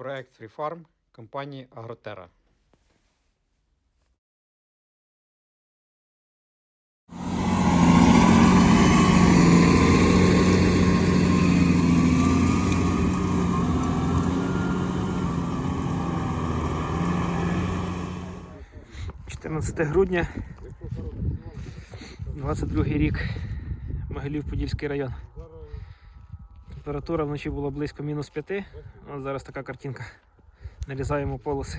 Проект Free компанії Агротера. – 14 грудня, 22 рік, Могилів-Подільський район. Температура вночі була близько мінус 5. Ось зараз така картинка. Нарізаємо полоси.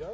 Я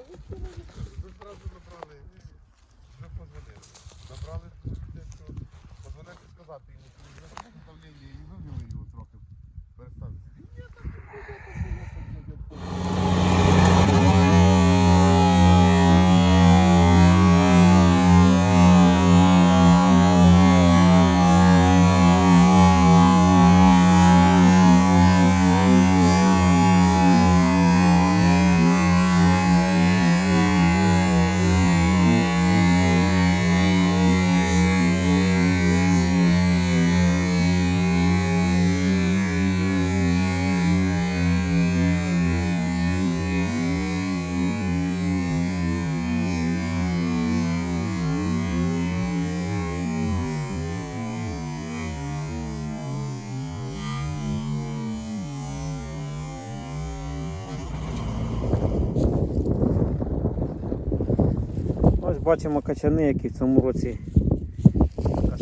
Бачимо качани, які в цьому році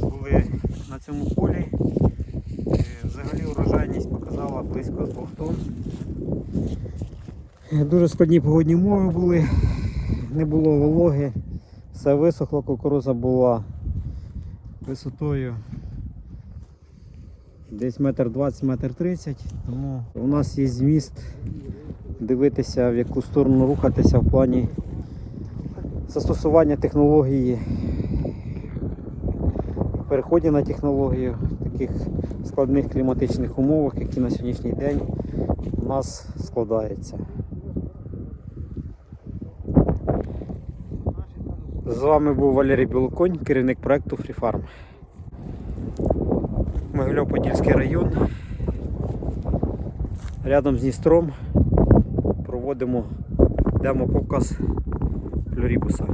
були на цьому полі. Е, Взагалі урожайність показала близько 2 тонн. Е, Дуже складні погодні умови були, не було вологи, все висохло, кукуруза була висотою десь метр двадцять, метр тридцять. Тому у нас є зміст дивитися, в яку сторону рухатися в плані застосування технології, переході на технологію в таких складних кліматичних умовах, які на сьогоднішній день у нас складаються. З вами був Валерій Білоконь, керівник проекту FreeFarm. Могильов-Подільський район. Рядом з Дністром проводимо демо-показ флорібуса.